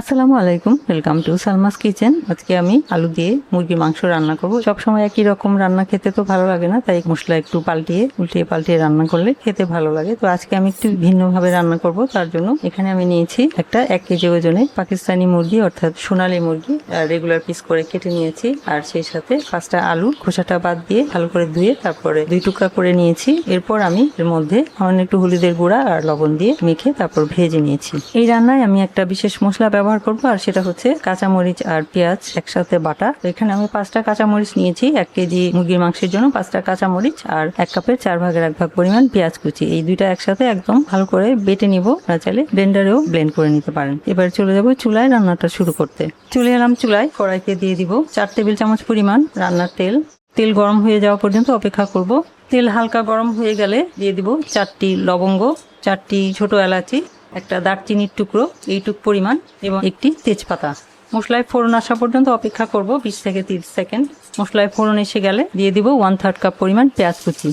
আসসালামু আলাইকুম welcome to Salma's kitchen. আজকে আমি আলু দিয়ে মুরগির মাংস রান্না করব। সবসময় একই রকম রান্না খেতে তো ভালো লাগে না, তাই মশলা একটু পাল্টিয়ে, উল্টিয়ে পাল্টিয়ে রান্না করলে খেতে ভালো লাগে। তো আজকে আমি একটু ভিন্নভাবে রান্না করব, তার জন্য এখানে আমি নিয়েছি একটা এক কেজি ওজনে পাকিস্তানি মুরগি, অর্থাৎ সোনালি মুরগি। রেগুলার পিস করে কেটে নিয়েছি, আর সেই সাথে পাঁচটা আলু, খোসাটা বাদ দিয়ে ভালো করে ধুয়ে তারপরে দুই টুকরা করে নিয়েছি। এরপর আমি এর মধ্যে সামান্য একটু হলুদের গুঁড়া আর লবণ দিয়ে মেখে তারপর ভেজে নিয়েছি। এই রান্নায় আমি একটা বিশেষ মশলা ব্যবহার করব, আর সেটা হচ্ছে কাঁচামরিচ আর পেঁয়াজ একসাথে বাটা। এখানে আমি পাঁচটা কাঁচামরিচ নিয়েছি, এক কেজি মুরগির মাংসের জন্য পাঁচটা কাঁচামরিচ আর এক কাপের চার ভাগের এক ভাগ পরিমাণ পেঁয়াজ কুচি। এই দুইটা একসাথে একদম ভালো করে বেটে নিব, আপনারা চাইলে ব্লেন্ডারেও ব্লেন্ড করে নিতে পারেন। এবার চলে যাব চুলায় রান্নাটা শুরু করতে। চলে এলাম চুলায়, কড়াইতে দিয়ে দিব চার টেবিল চামচ পরিমাণ রান্নার তেল। তেল গরম হয়ে যাওয়া পর্যন্ত অপেক্ষা করব। তেল হালকা গরম হয়ে গেলে দিয়ে দিব চারটি লবঙ্গ, চারটি ছোট এলাচি একটা দারচিনির টুকরো এইটুক পরিমাণ এবং একটি তেজপাতা। মশলায় ফোড়ন আসা পর্যন্ত অপেক্ষা করব বিশ থেকে তিরিশ সেকেন্ড। মশলায় ফোড়ন এসে গেলে দিয়ে দিব ওয়ান থার্ড কাপ পরিমাণ পেঁয়াজ কুচি।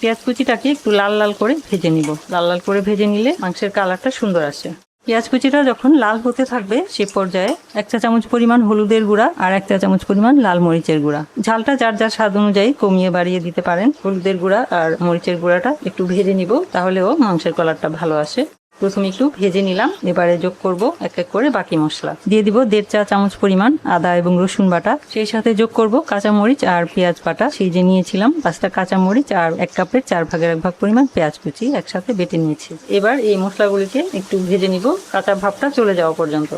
পেঁয়াজ কুচিটাকে একটু লাল লাল করে ভেজে নিব। লাল লাল করে ভেজে নিলে মাংসের কালারটা সুন্দর আসে। পেঁয়াজ কুচিটা যখন লাল হতে থাকবে সে পর্যায়ে এক চা চামচ পরিমাণ হলুদের গুঁড়া আর এক চা চামচ পরিমাণ লাল মরিচের গুঁড়া। ঝালটা যার যার স্বাদ অনুযায়ী কমিয়ে বাড়িয়ে দিতে পারেন। হলুদের গুঁড়া আর মরিচের গুঁড়াটা একটু ভেজে নিব তাহলেও মাংসের কালারটা ভালো আসে। প্রথমে একটু ভেজে নিলাম, এবারে যোগ করব এক এক করে বাকি মশলা। দিয়ে দিব দেড় চা চামচ পরিমাণ আদা এবং রসুন বাটা। সেই সাথে যোগ করব কাঁচামরিচ আর পেঁয়াজ বাটা। সেই যে নিয়েছিলাম পাঁচটা কাঁচা মরিচ আর এক কাপের চার ভাগের এক ভাগ পরিমাণ পেঁয়াজ কুচি একসাথে বেটে নিয়েছি। এবার এই মশলাগুলিকে একটু ভেজে নিব, কাঁচা ভাবটা চলে যাওয়া পর্যন্ত।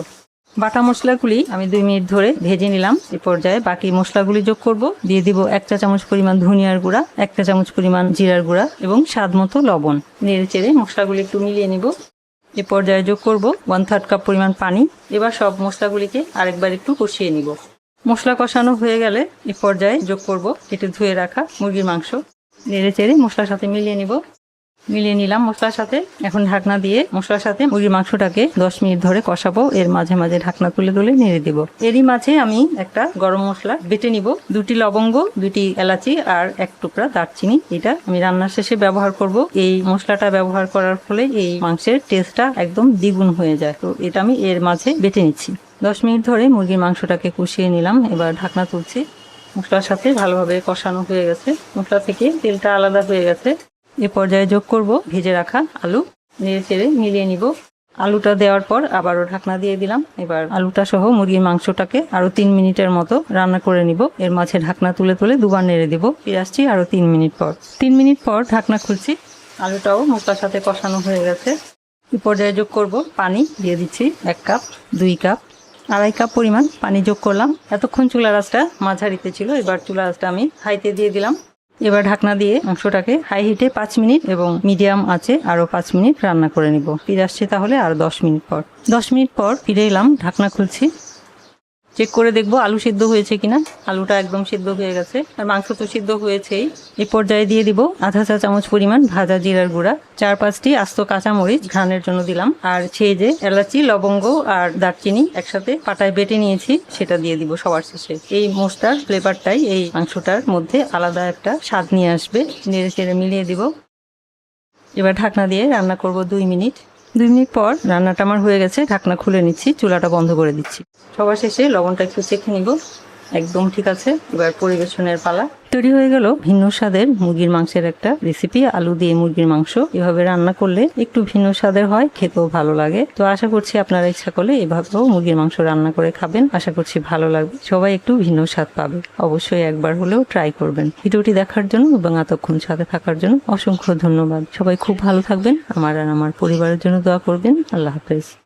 বাটা মশলাগুলি আমি দুই মিনিট ধরে ভেজে নিলাম। এ পর্যায়ে বাকি মশলাগুলি যোগ করব। দিয়ে দিব এক চা চামচ পরিমাণ ধনিয়ার গুঁড়া, এক চা চামচ পরিমাণ জিরার গুঁড়া এবং স্বাদ মতো লবণ। নেড়ে চেড়ে মশলাগুলি একটু মিলিয়ে নিব। এ পর্যায়ে যোগ করব ওয়ান থার্ড কাপ পরিমাণ পানি। এবার সব মশলাগুলিকে আরেকবার একটু কষিয়ে নিব। মশলা কষানো হয়ে গেলে এ পর্যায়ে যোগ করব কেটে ধুয়ে রাখা মুরগির মাংস। নেড়ে চেড়ে মশলার সাথে মিলিয়ে নিব। মিলিয়ে নিলাম মশলার সাথে। এখন ঢাকনা দিয়ে মশলার সাথে মুরগির মাংসটাকে দশ মিনিট ধরে কষাবো। এর মাঝে মাঝে ঢাকনা তুলে তুলে নেড়ে দিব। এরই মাঝে আমি একটা গরম মশলা বেটে নিব। দুটি লবঙ্গ, দুটি এলাচি আর এক টুকরা দারচিনি। এটা আমি রান্নার শেষে ব্যবহার করব। এই মশলাটা ব্যবহার করার ফলে এই মাংসের টেস্টটা একদম দ্বিগুণ হয়ে যায়। তো এটা আমি এর মাঝে বেটে নিচ্ছি। দশ মিনিট ধরে মুরগির মাংসটাকে কষিয়ে নিলাম। এবার ঢাকনা তুলছি। মশলার সাথে ভালোভাবে কষানো হয়ে গেছে। মশলা থেকে তেলটা আলাদা হয়ে গেছে। এ পর্যায়ে যোগ করব, ভেজে রাখা আলু। নেড়ে চেড়ে মিলিয়ে নিব। আলুটা দেওয়ার পর আবারও ঢাকনা দিয়ে দিলাম। এবার আলুটা সহ মুরগির মাংসটাকে আরও তিন মিনিটের মতো রান্না করে নিব। এর মাঝে ঢাকনা তুলে তুলে দুবার নেড়ে দিব। ফিরে আসছি আরও তিন মিনিট পর। তিন মিনিট পর ঢাকনা খুলছি। আলুটাও মশলার সাথে কষানো হয়ে গেছে। এ পর্যায়ে যোগ করব পানি। দিয়ে দিচ্ছি এক কাপ, দুই কাপ, আড়াই কাপ পরিমাণ পানি যোগ করলাম। এতক্ষণ চুলা রাসটা মাঝারিতে ছিল। এবার চুলা রাসটা আমি হাইতে দিয়ে দিলাম। এবার ঢাকনা দিয়ে মাংসটাকে হাই হিটে পাঁচ মিনিট এবং মিডিয়াম আছে আরও পাঁচ মিনিট রান্না করে নিব। ফিরে আসছে তাহলে আর দশ মিনিট পর। দশ মিনিট পর ফিরে এলাম, ঢাকনা খুলছি। চেক করে দেখব আলু সিদ্ধ হয়েছে কিনা। আলুটা একদম সিদ্ধ হয়ে গেছে। আর মাংস তো সিদ্ধ হয়েছেই। এ পর্যায়ে দিয়ে দিব আধা চা চামচ পরিমাণ ভাজা জিরার গুঁড়া। চার পাঁচটি আস্ত কাঁচামরিচ ঘ্রাণের জন্য দিলাম। আর সেই যে এলাচি, লবঙ্গ আর দারচিনি একসাথে পাটায় বেটে নিয়েছি, সেটা দিয়ে দিব সবার শেষে। এই মশলার ফ্লেভারটাই এই মাংসটার মধ্যে আলাদা একটা স্বাদ নিয়ে আসবে। নেড়ে চেড়ে মিলিয়ে দিব। এবার ঢাকনা দিয়ে রান্না করব দুই মিনিট। দুই মিনিট পর রান্নাটা আমার হয়ে গেছে, ঢাকনা খুলে নিচ্ছি, চুলাটা বন্ধ করে দিচ্ছি। সবার শেষে লবণটা একটু চেখে নিব। একদম ঠিক আছে। এবার পরিবেশনের পালা। তৈরি হয়ে গেল ভিন্ন স্বাদের মুরগির মাংসের একটা রেসিপি আলু দিয়ে মুরগির মাংস। এভাবে রান্না করলে একটু ভিন্ন স্বাদের হয়, খেতেও ভালো লাগে। তো আশা করছি আপনারা ইচ্ছা করলে এভাবেও মুরগির মাংস রান্না করে খাবেন। আশা করছি ভালো লাগবে। সবাই একটু ভিন্ন স্বাদ পাবে। অবশ্যই একবার হলেও ট্রাই করবেন। ভিডিওটি দেখার জন্য এবং এতক্ষণ সাথে থাকার জন্য অসংখ্য ধন্যবাদ। সবাই খুব ভালো থাকবেন। আমার আর আমার পরিবারের জন্য দোয়া করবেন। আল্লাহ হাফেজ।